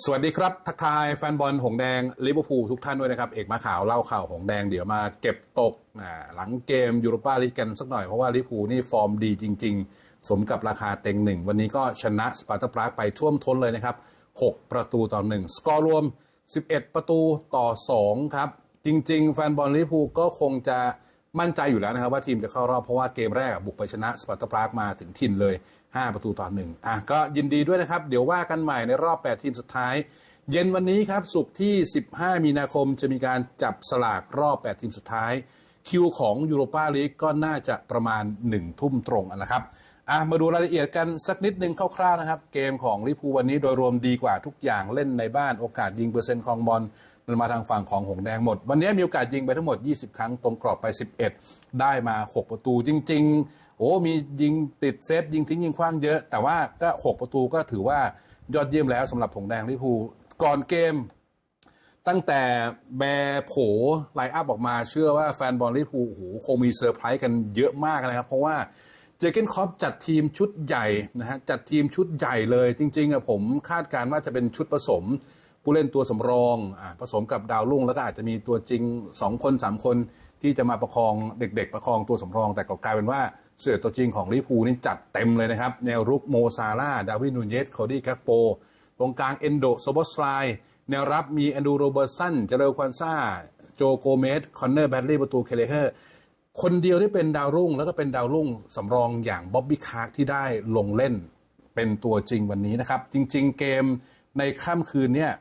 สวัสดีครับ ทักทายแฟนบอลหงแดงลิเวอร์พูลทุกท่านด้วยนะครับ เอกมาข่าวเล่าข่าวหงแดงเดี๋ยวมาเก็บตกหลังเกมยูโรปาลีกกันสักหน่อยเพราะว่าลิเวอร์พูลนี่ฟอร์มดีจริง ๆ สมกับราคาเต็งหนึ่ง วันนี้ก็ชนะสปาร์ตาปรากไปท่วมท้นเลยนะครับ 6 ประตูต่อหนึ่งสกอร์รวม 11 ประตูต่อ 2 ครับ จริง ๆ แฟนบอลลิเวอร์พูลก็คงจะ มั่นใจอยู่แล้วนะครับว่าทีมจะเข้ารอบเพราะว่าเกมแรกบุกไปชนะสปาร์ตาปรากมาถึงถิ่นเลย 5 ประตูต่อหนึ่งอะก็ยินดีด้วยนะครับ เดี๋ยวว่ากันใหม่ในรอบ 8 ทีมสุดท้าย เย็นวันนี้ครับสุกที่ 15 มีนาคมจะมีการจับสลากรอบ 8 ทีมสุดท้าย คิวของยูโรปาลีกก็น่าจะประมาณ 1 ทุ่มตรงนะครับอะมาดูรายละเอียดกันสักนิดนึงคร่าวๆนะครับ เกมของลิพูวันนี้โดยรวมดีกว่าทุกอย่างเล่นในบ้านโอกาสยิงเปอร์เซ็นต์ของบอล มันมาทางฝั่งของหงแดงหมด วันนี้มีโอกาสยิงไปทั้งหมด 20 ครั้งตรงกรอบไป 11 ได้มา 6 ประตูจริง ๆ โอ้มียิงติดเซฟยิงทิ้งยิงคว้างเยอะ แต่ว่าก็ 6 ประตูก็ถือว่ายอดเยี่ยมแล้วสำหรับหงแดงลิพูก่อนเกม ตั้งแต่แบร์โผไลอัพออกมาเชื่อว่าแฟนบอลลิพูโอ้โหคงมีเซอร์ไพรส์กันเยอะมากนะครับ เพราะว่าเจเกนคอปจัดทีมชุดใหญ่นะฮะจัดทีมชุดใหญ่เลย จริงๆอะผมคาดการณ์ว่าจะเป็นชุดผสม ผู้เล่นตัวสำรองอผสมกับดาวรุ่งแล้วก็อาจจะมีตัวจริง 2 คน 3 คนที่จะมาประคองเด็ก ๆ ประคองตัวสำรอง แต่ก็กลายเป็นว่าเสือตัวจริงของลิพูนี่จัดเต็มเลยนะครับ แนวรุกโมซาร่าดาวินนูเยสโคดี้กักโป ตรงกลางเอนโดโซบอสไลแนวรับมีแอนดูโรเบอร์สันเจเรลควันซ่า โจโกเมสคอนเนอร์แบดลีย์ประตูเคเลเฮอร์คนเดียวที่เป็นดาวรุ่ง แล้วก็เป็นดาวรุ่งสำรองอย่างบ๊อบบี้คาร์กที่ได้ลงเล่นเป็นตัวจริงวันนี้นะครับ จริง ๆ เกมในค่ำคืนเนี่ย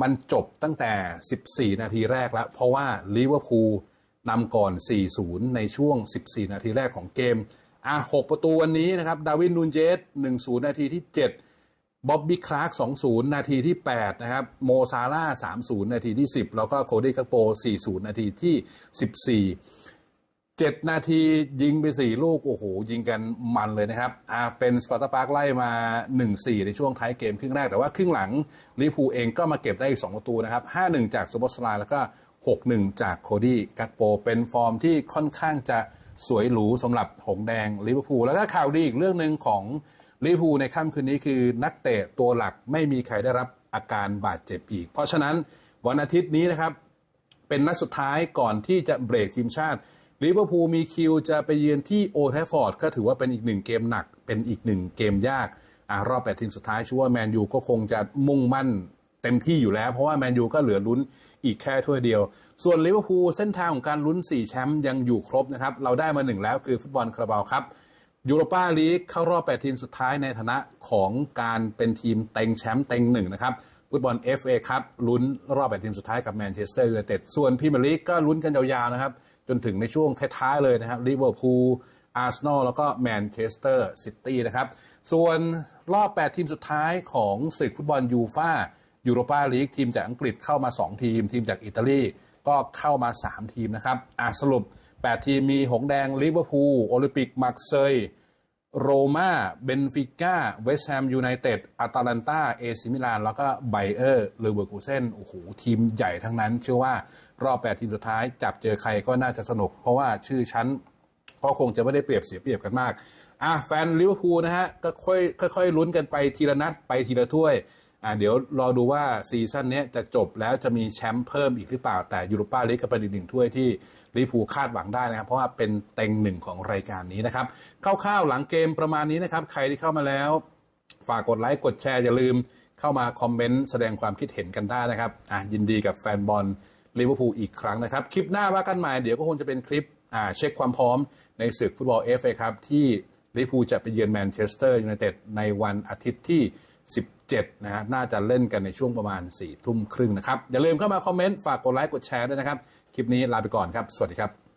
มันจบตั้งแต่ 14 นาทีแรกแล้ว เพราะว่าลิเวอร์พูลนำก่อน 4-0 ในช่วง 14 นาทีแรกของเกม อะ 6 ประตูวันนี้นะครับ ดาวินนูนเจส 1-0 นาทีที่ 7 บ๊อบบี้คลาร์ก 2-0 นาทีที่ 8 นะครับ โมซาร่า 3-0 นาทีที่ 10 แล้วก็โคดี้คัปโป 4-0 นาทีที่ 14 7นาทียิงไป4ลูก โอ้โห ยิงกันมันเลยนะครับอ่าเป็นสปาร์ตาปาร์กไล่มา 1-4 ในช่วงท้ายเกมครึ่งแรก แต่ว่าครึ่งหลังลิพูเองก็มาเก็บได้อีก 2 ประตูนะครับ 5-1 จากซูเปอสลน์แล้วก็ 6-1 จากโคดี้กักโป เป็นฟอร์มที่ค่อนข้างจะสวยหรูสำหรับหงแดงลิเวอร์พูลแล้วก็ข่าวดีอีกเรื่องหนึ่งของลิเวอร์พูลในค่ำคืนนี้คือนักเตะตัวหลักไม่มีใครได้รับอาการบาดเจ็บอีก เพราะฉะนั้นวันอาทิตย์นี้นะครับเป็นนัดสุดท้ายก่อนที่จะเบรกทีมชาติ ลิเวอร์พูลมีคิวจะไปเยือนที่โอแทฟฟอร์ดก็ถือว่าเป็นอีกหนึ่งเกมหนัก เป็นอีกหนึ่งเกมยากอรอบแปดทีมสุดท้ายชัวร์แมนยูก็คงจะมุ่งมั่นเต็มที่อยู่แล้ว เพราะว่าแมนยูก็เหลือลุ้นอีกแค่ถ้วยเดียว ส่วนลิเวอร์พูลเส้นทางของการลุ้น 4 แชมป์ยังอยู่ครบนะครับ เราได้มาหนึ่งแล้วคือฟุตบอลคาราบาวครับยูโรปาลีกเข้ารอบ8ทีมสุดท้ายในฐานะของการเป็นทีมเต็งแชมป์เต็งหนึ่งนะครับฟุตบอล FA ครับลุ้นรอบ8ทีมสุดท้ายกับแมนเชสเตอร์ยูไนเต็ดส่วนพรีเมียร์ลีกก็ลุ้นกันยาวๆนะครับ จนถึงในช่วงท้ายๆเลยนะครับลิเวอร์พูลอาร์เซนอลแล้วก็แมนเชสเตอร์ซิตี้นะครับ ส่วนรอบ 8 ทีมสุดท้ายของศึกฟุตบอลยูฟ่ายูโรปาลีกทีมจากอังกฤษเข้ามา 2 ทีม ทีมจากอิตาลีก็เข้ามา 3 ทีมนะครับอะสรุป 8 ทีมมีหงแดงลิเวอร์พูลโอลิมปิกมาร์เซยโรมาเบนฟิก้าเวสต์แฮมยูไนเต็ดอาตาลันตาเอซิมิลานแล้วก็ไบเออร์เลเวอร์คูเซนโอ้โหทีมใหญ่ทั้งนั้น เชื่อว่า รอบ 8 ทีมสุดท้าย จับเจอใครก็น่าจะสนุก เพราะว่าชื่อชั้นก็คงจะไม่ได้เปรียบเสียเปรียบกันมากอะแฟนลิเวอร์พูลนะฮะก็ค่อยค่อยๆลุ้นกันไปทีละนัดไปทีละถ้วยอ่าเดี๋ยวรอดูว่าซีซั่นนี้จะจบแล้วจะมีแชมป์เพิ่มอีกหรือเปล่า แต่ยูโรปาลีกก็เป็นอีกหนึ่งถ้วยที่ลิเวอร์พูลคาดหวังได้นะครับ เพราะว่าเป็นเต็งหนึ่งของรายการนี้นะครับคร่าวๆหลังเกมประมาณนี้นะครับ ใครที่เข้ามาแล้ว ฝากกดไลค์กดแชร์อย่าลืมเข้ามาคอมเมนต์แสดงความคิดเห็นกันได้นะครับอะยินดีกับแฟนบอล ลิเวอร์พูลอีกครั้งนะครับ คลิปหน้าว่ากันใหม่เดี๋ยวก็คงจะเป็นคลิปเช็คความพร้อมในศึกฟุตบอลเอฟเอครับที่ลิเวอร์พูลจะไปเยือนแมนเชสเตอร์ยูไนเต็ดในวันอาทิตย์ที่ 17 นะครับน่าจะเล่นกันในช่วงประมาณ4ทุ่มครึ่งนะครับ อย่าลืมเข้ามาคอมเมนต์ ฝากกดไลค์กดแชร์ด้วยนะครับ คลิปนี้ลาไปก่อนครับ สวัสดีครับ